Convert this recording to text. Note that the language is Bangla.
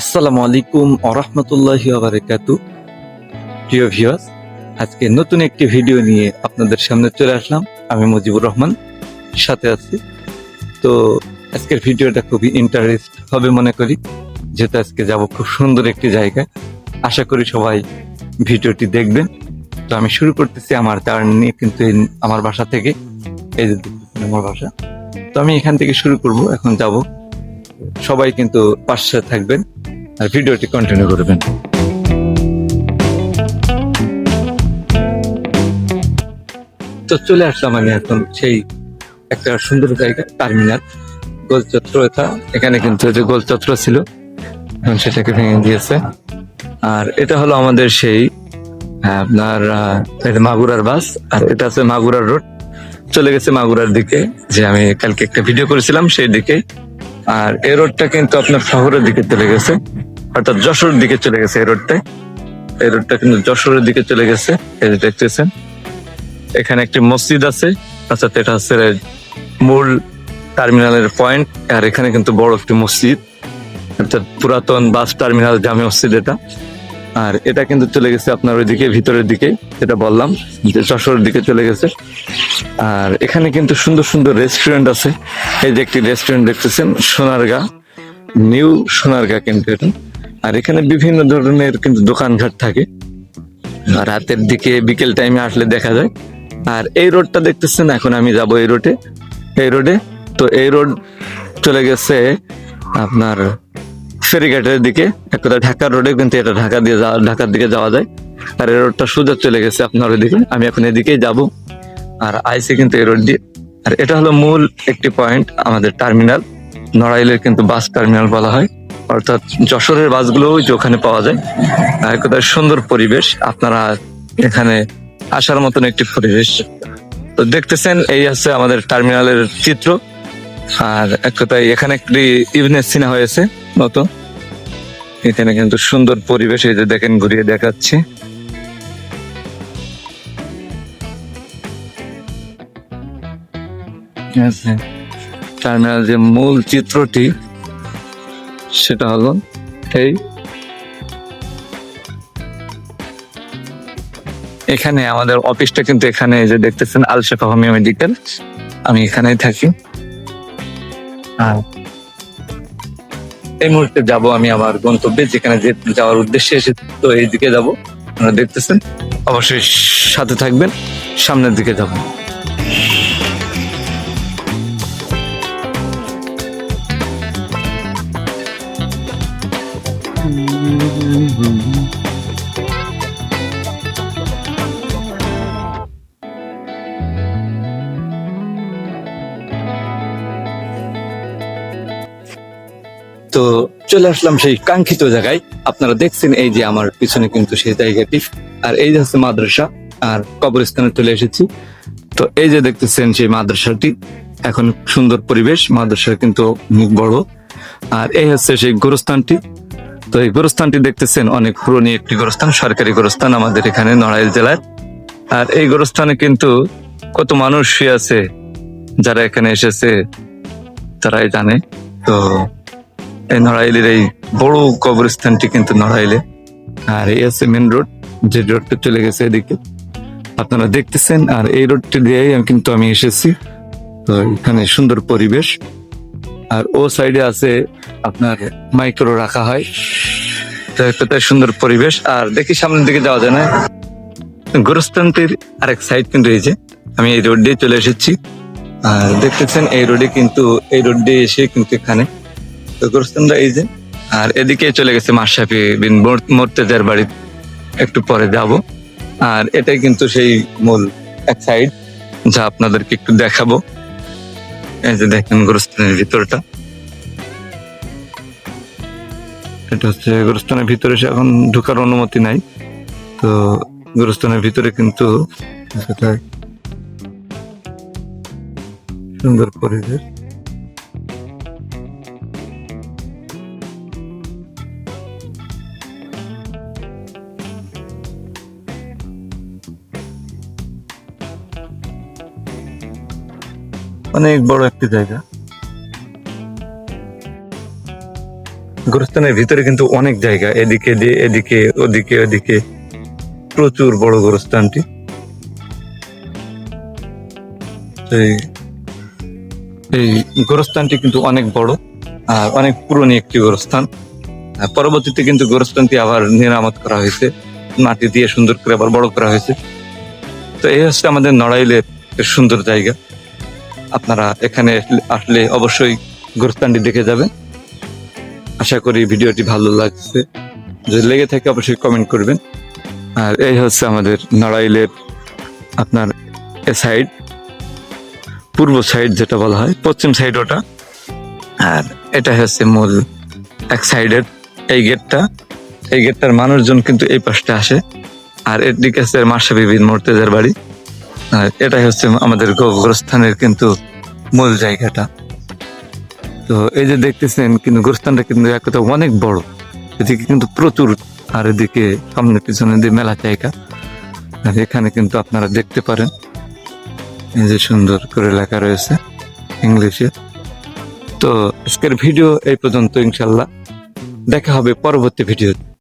আসসালামু আলাইকুম আরহামতুল্লাহি প্রিয় ভিউয়ার্স আজকে নতুন একটি ভিডিও নিয়ে আপনাদের সামনে চলে আসলাম। আমি মুজিবুর রহমান, সাথে আছি। তো আজকের ভিডিওটা খুবই ইন্টারেস্ট হবে মনে করি, যেহেতু আজকে যাব খুব সুন্দর একটি জায়গায়। আশা করি সবাই ভিডিওটি দেখবেন। তো আমি শুরু করতেছি আমার জার্নি কিন্তু আমার বাসা থেকে। এই যে আমার বাসা। তো আমি এখান থেকে শুরু করব, এখন যাব সবাই কিন্তু পাশে থাকবেন আর ভিডিওটি কন্টিনিউ করবেন। তো চলে আসলাম আমি এখন সেই একটা সুন্দর জায়গা, টার্মিনাল গোলচত্র এটা। এখানে কিন্তু যে গোলচত্র ছিল, এখন সেটাকে ভেঙে দিয়েছে। আর এটা হলো আমাদের সেই, আপনার মাগুরার বাস, আর এটা আছে মাগুরার রোড। চলে গেছে মাগুরার দিকে, যে আমি কালকে একটা ভিডিও করেছিলাম, সেই দিকে আর এই রোডটা কিন্তু আপনার শহরের দিকে চলে গেছে। অর্থাৎ যশোরের দিকে চলে গেছে এই রোডটায় এই রোডটা কিন্তু যশোরের দিকে চলে গেছে। এই দেখতেছেন, এখানে একটি মসজিদ আছে। অর্থাৎ এটা হচ্ছে মূল টার্মিনালের পয়েন্ট। আর এখানে কিন্তু বড় একটি মসজিদ। অর্থাৎ পুরাতন বাস টার্মিনাল, জামে মসজিদ এটা। আর এটা কিন্তু চলে গেছে আপনার ওইদিকে, ভিতরের দিকে, যেটা বললাম, যে যশোরের দিকে চলে গেছে। আর এখানে কিন্তু সুন্দর সুন্দর রেস্টুরেন্ট আছে। এই যে একটি রেস্টুরেন্ট দেখতেছেন, সোনারগা নিউ সোনারগা কিন্তু এটা। আর এখানে বিভিন্ন ধরনের কিন্তু দোকানঘাট থাকে। রাতের দিকে বিকেল টাইমে আসলে দেখা যায়। আর এই রোডটা দেখতেছেন, এখন আমি যাব এই রোডে এই রোডে তো এই রোড চলে গেছে আপনার ফেরিঘাটের দিকে। এক কথা ঢাকার রোডে কিন্তু এটা ঢাকা দিয়ে যাওয়া ঢাকার দিকে যাওয়া যায়। আর এই রোডটা সোজা চলে গেছে আপনার ওইদিকে। আমি এখন এদিকেই যাব। আর আইসি কিন্তু এই রোড দিয়ে আর এটা হলো মূল একটি পয়েন্ট আমাদের টার্মিনাল নড়াইলের কিন্তু বাস টার্মিনাল বলা হয়। অর্থাৎ যশোরের বাসগুলো যে ওখানে পাওয়া যায়। কথায় সুন্দর পরিবেশ। আপনারা এখানে আসার মতন একটি পরিবেশ। তো দেখতেছেন, এই হচ্ছে আমাদের টার্মিনালের চিত্র। আর এক কথায় এখানে একটি ইভেন্ট সিনা হয়েছে, নতুন। এখানে কিন্তু সুন্দর পরিবেশ, এই যে দেখেন, ঘুরিয়ে দেখাচ্ছি। টার্মিনাল যে মূল চিত্রটি, সেটা হলো এই। এখানে আমাদের অফিসটা কিন্তু এখানে যে দেখতেছেন আলশেফা হোমিও মেডিকেল আমি এখানেই থাকি। এই মুহূর্তে যাব আমি আমার গন্তব্যে, যেখানে যাওয়ার উদ্দেশ্যে এসে তো এই দিকে যাব। আপনারা দেখতেছেন। অবশ্যই সাথে থাকবেন, সামনের দিকে যাব। তো চলে আসলাম সেই কাঙ্ক্ষিত জায়গায়। আপনারা দেখছেন এই যে আমার পিছনে কিন্তু সেই জায়গাটি। আর এই যে হচ্ছে মাদ্রাসা, আর কবরস্থানে চলে এসেছি। তো এই যে দেখতেছেন সেই মাদ্রাসাটি, এখন সুন্দর পরিবেশ মাদ্রাসা কিন্তু অনেক বড়। আর এই হচ্ছে সেই গোরস্থানটি। তো এই গোরস্থানটি দেখতেছেন, অনেক পুরনো একটি গোরস্থান, সরকারি গোরস্থান আমাদের এখানে নড়াইল জেলার। আর এই গোরস্থানে কিন্তু কত মানুষ আছে, যারা এখানে এসেছে, তারাই জানে। তো এই নড়াইলের এই বড় কবরস্থানটি কিন্তু নড়াইলে। আর এই আছে মেন রোড যে রোডটা চলে গেছে এদিকে। আপনারা দেখতেছেন, আর এই রোডটি দিয়েই আমি কিন্তু আমি এসেছি। তো এখানে সুন্দর পরিবেশ। আর ও সাইডে আছে আপনার মাইক্রো রাখা হয়। তো সুন্দর পরিবেশ। আর দেখি সামনের দিকে যাওয়া যায় না। গোরস্থানটির আরেক সাইড কিন্তু এই যে, আমি এই রোড দিয়ে চলে এসেছি। আর দেখতেছেন, এই রোডে কিন্তু, এই রোড দিয়ে এসে কিন্তু এখানে তো গোরস্থানটা এই যে, আর এদিকে চলে গেছে মাশরাফি বিন মোর্তেজার বাড়ি, একটু পরে যাব। আর এটাই কিন্তু সেই মূল এক সাইড যা আপনাদেরকে একটু দেখাবো। এই যে দেখেন গোরস্থানের ভিতরটা। এটা হচ্ছে গোরস্থানের ভিতরে সে এখন ঢোকার অনুমতি নাই। তো গোরস্থানের ভিতরে কিন্তু সুন্দর পরিবেশ। অনেক বড় একটি জায়গা। গোরস্থানের ভিতরে কিন্তু অনেক জায়গা, এদিকে দিয়ে এদিকে, ওদিকে ওদিকে। প্রচুর বড় গোরস্থানটি। এই- গোরস্থানটি কিন্তু অনেক বড় আর অনেক পুরনো একটি গোরস্থান। পরবর্তীতে কিন্তু গোরস্থানটি আবার নিরামত করা হয়েছে। মাটি দিয়ে সুন্দর করে আবার বড় করা হয়েছে। তো এই হচ্ছে আমাদের নড়াইলের সুন্দর জায়গা। আপনারা এখানে আসলে- অবশ্যই গোরস্থানটি দেখে যাবেন। আশা করি ভিডিওটি ভালো লাগছে। যদি লেগে থাকে অবশ্যই কমেন্ট করবেন। আর এই হচ্ছে আমাদের নড়াইলের আপনার এ সাইড পূর্ব সাইড যেটা বলা হয়, পশ্চিম সাইড ওটা। আর এটা হচ্ছে মূল এক সাইডের এই গেটটা এই গেটটার মানুষজন কিন্তু এই পাশটা আসে। আর এদিকে আছে মাসা বিবির মোর্তেজার বাড়ি। এটাই হচ্ছে আমাদের গোরস্থানের কিন্তু মূল জায়গাটা। তো এই যে দেখতেছেন, কিন্তু গোরস্থানটা কিন্তু এক কথা অনেক বড়। এদিকে কিন্তু প্রচুর, আর এদিকে সামনে পিছনে দিয়ে মেলা জায়গা, আর এখানে কিন্তু আপনারা দেখতে পারেন। এই যে সুন্দর করে লেখা রয়েছে ইংলিশে। তো আজকের ভিডিও এই পর্যন্ত, ইনশাল্লাহ। দেখা হবে পরবর্তী ভিডিও